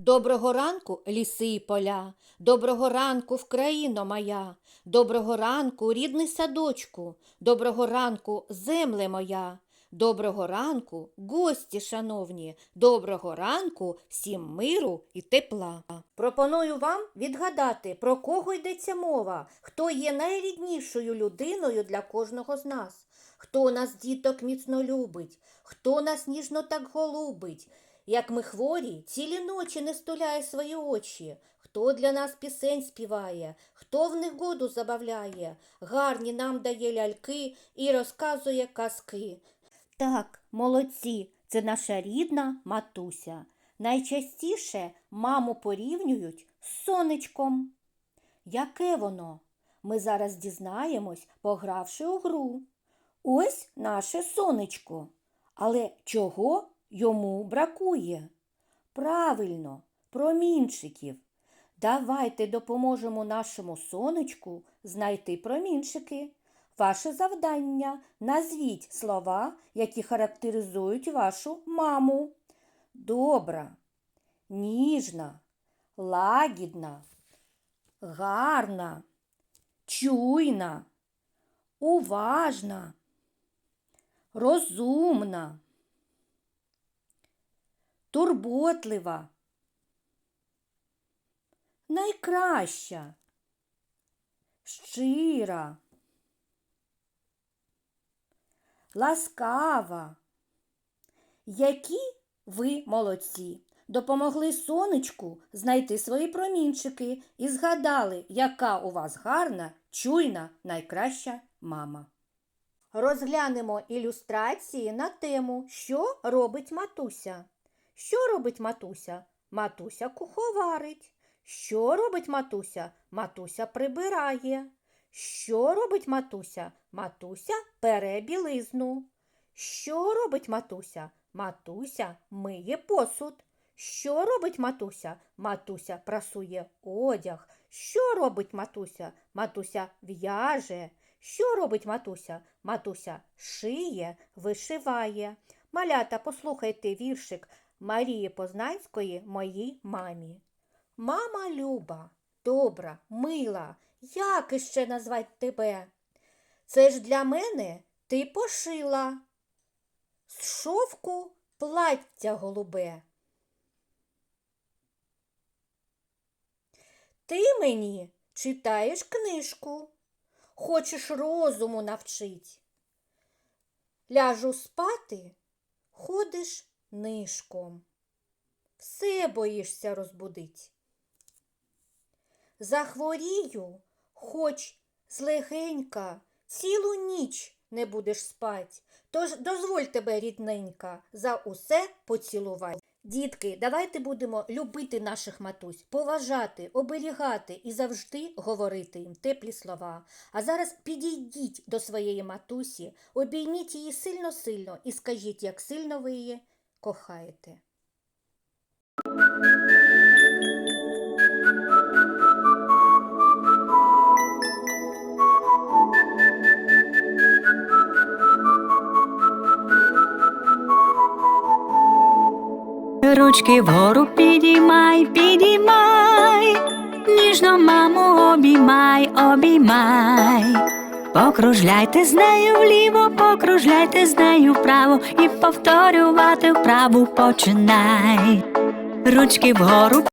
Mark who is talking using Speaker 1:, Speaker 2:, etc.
Speaker 1: Доброго ранку, ліси і поля, доброго ранку, Вкраїно моя, доброго ранку, рідний садочку, доброго ранку, земле моя, доброго ранку, гості шановні, доброго ранку, всім миру і тепла. Пропоную вам відгадати, про кого йдеться мова, хто є найріднішою людиною для кожного з нас, хто нас діток міцно любить, хто нас ніжно так голубить. Як ми хворі, цілі ночі не стуляє свої очі, хто для нас пісень співає, хто в негоду забавляє, гарні нам дає ляльки і розказує казки. Так, молодці, це наша рідна матуся. Найчастіше маму порівнюють з сонечком. Яке воно? Ми зараз дізнаємось, погравши у гру. Ось наше сонечко. Але чого йому бракує? Правильно, промінчиків. Давайте допоможемо нашому сонечку знайти промінчики. Ваше завдання назвіть слова, які характеризують вашу маму. Добра, ніжна, лагідна, гарна, чуйна, уважна, розумна, турботлива, найкраща, щира, ласкава. Які ви молодці! Допомогли сонечку знайти свої промінчики і згадали, яка у вас гарна, чуйна, найкраща мама. Розглянемо ілюстрації на тему, що робить матуся. Що робить матуся? Матуся куховарить. Що робить матуся? Матуся прибирає. Що робить матуся? Матуся пере білизну. Що робить матуся? Матуся миє посуд. Що робить матуся? Матуся прасує одяг. Що робить матуся? Матуся в'яже. Що робить матуся? Матуся шиє, вишиває. Малята, послухайте віршик Марії Познанської моїй мамі. Мама люба, добра, мила, як іще назвать тебе? Це ж для мене ти пошила з шовку плаття голубе. Ти мені читаєш книжку, хочеш розуму навчить. Ляжу спати, ходиш нишком, все боїшся розбудить. Захворію, хоч злегенька, цілу ніч не будеш спать. Тож дозволь тебе, рідненька, за усе поцілувати. Дітки, давайте будемо любити наших матусь, поважати, оберігати і завжди говорити їм теплі слова. А зараз підійдіть до своєї матусі, обійміть її сильно-сильно і скажіть, як сильно ви її кохаєте.
Speaker 2: Ручки вгору підіймай, підіймай, ніжно маму обіймай, обіймай. Покружляйте з нею вліво, покружляйте з нею вправо і повторювати вправу починай. Ручки вгору